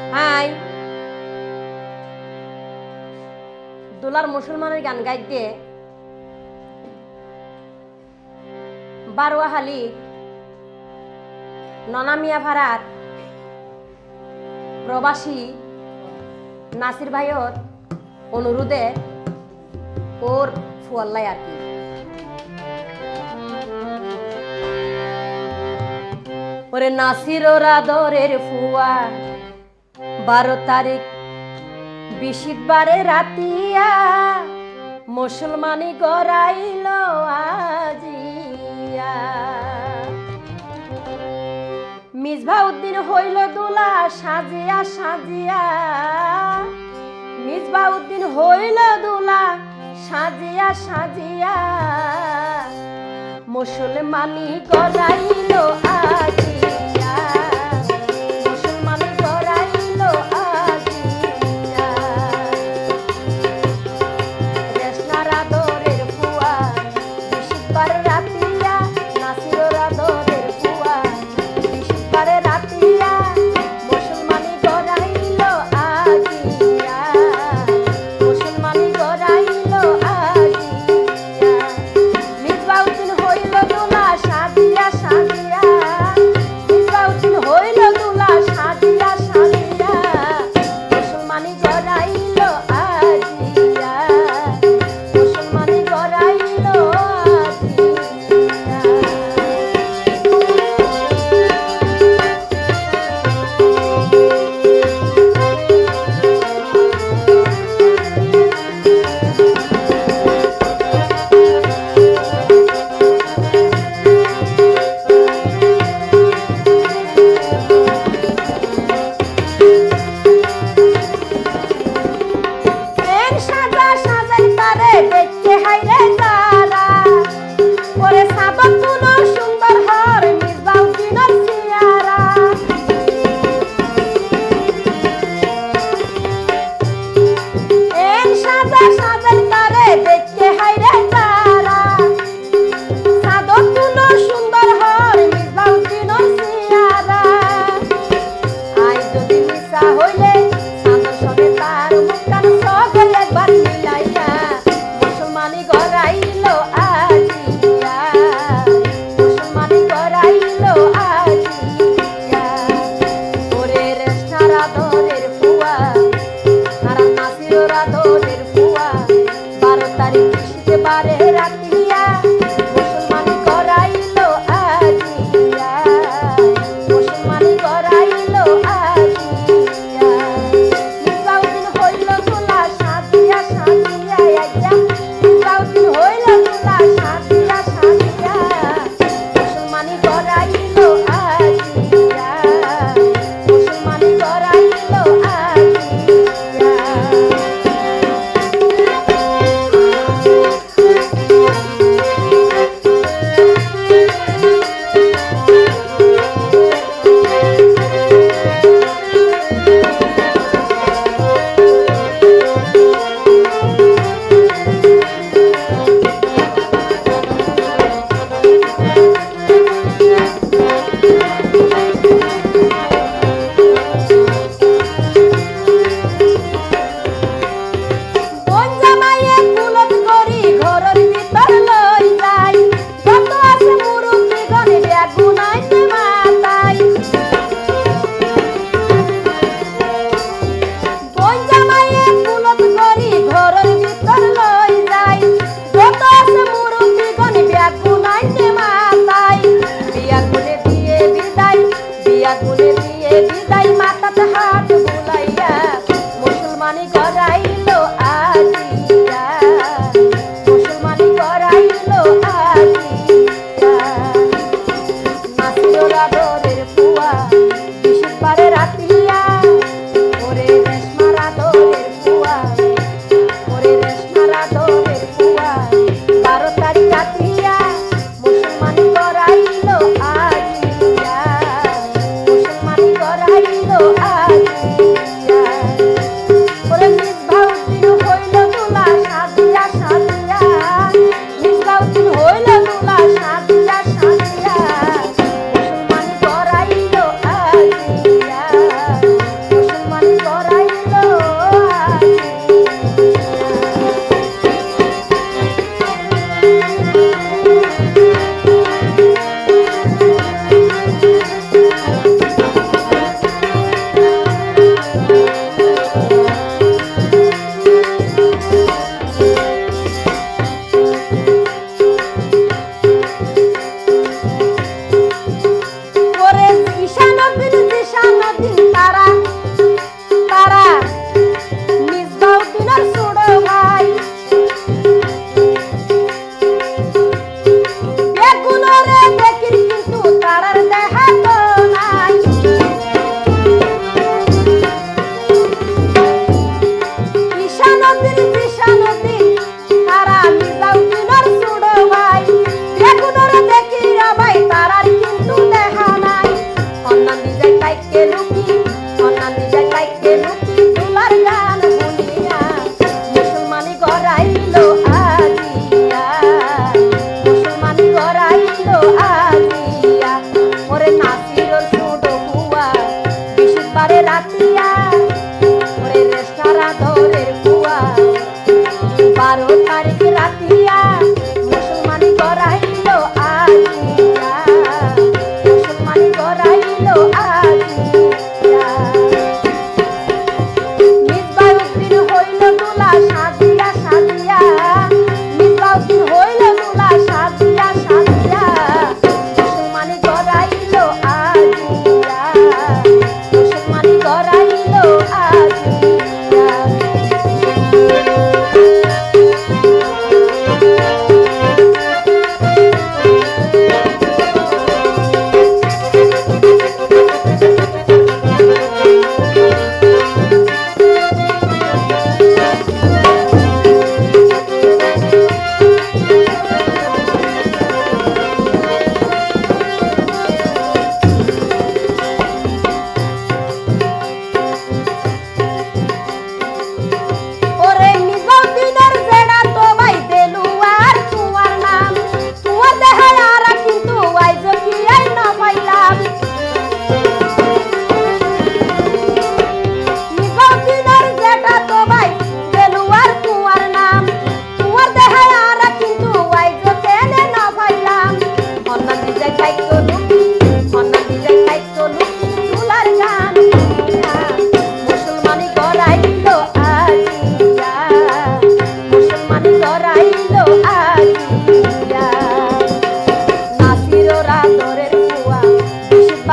High. দোলার মুসলমানের গান গাইতে বারোয়াহালি, ননামিয়া ভাড়ার প্রবাসী নাসির ভাইয়ের অনুরোধে ওর ফুয়াল্লাই আর কি। ওরে নাসির ওরা দরের ফুয়া বারো তারিখ। বিশিবারে রাতিয়া মুসলমানি গড়াইল আজিয়া। মিসবা উদ্দিন হইল দুলা, সাজিয়া সাজিয়া। মিসবা উদ্দিন হইল দুলা, সাজিয়া সাজিয়া। মুসলমানি গড়াইল আ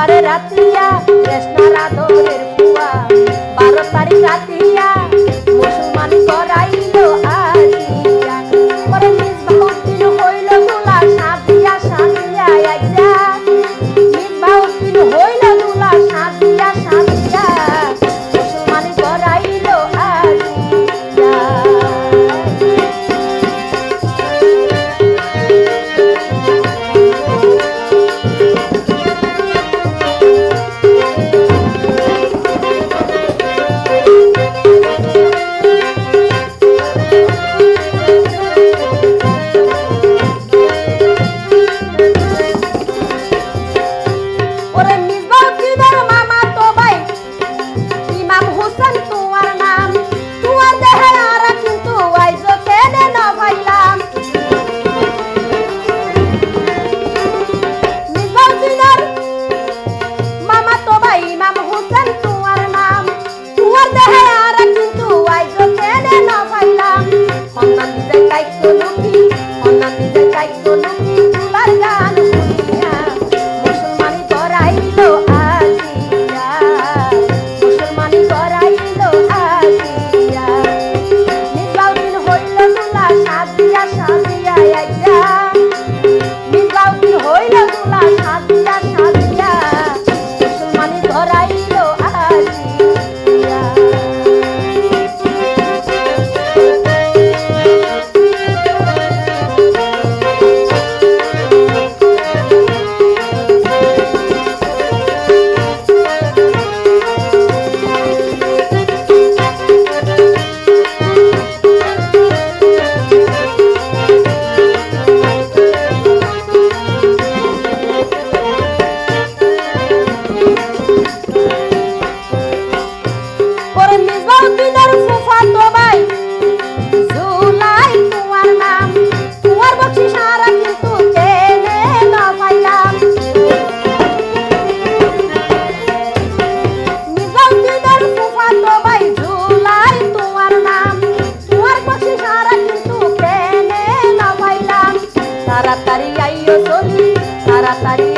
বারে রাতিয়া কৃষ্ণা রাধবের ফুয়া। বারো তারিখ রাতিয়া মুসলমান করাইল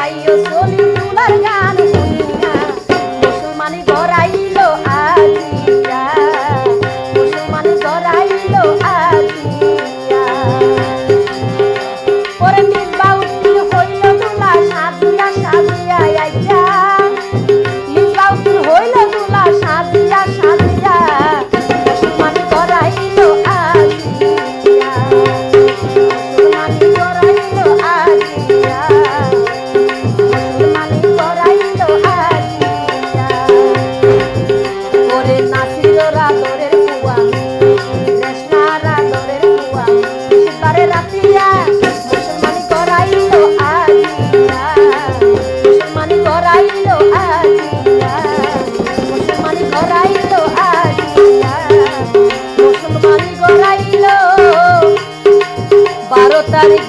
যাইও tarde.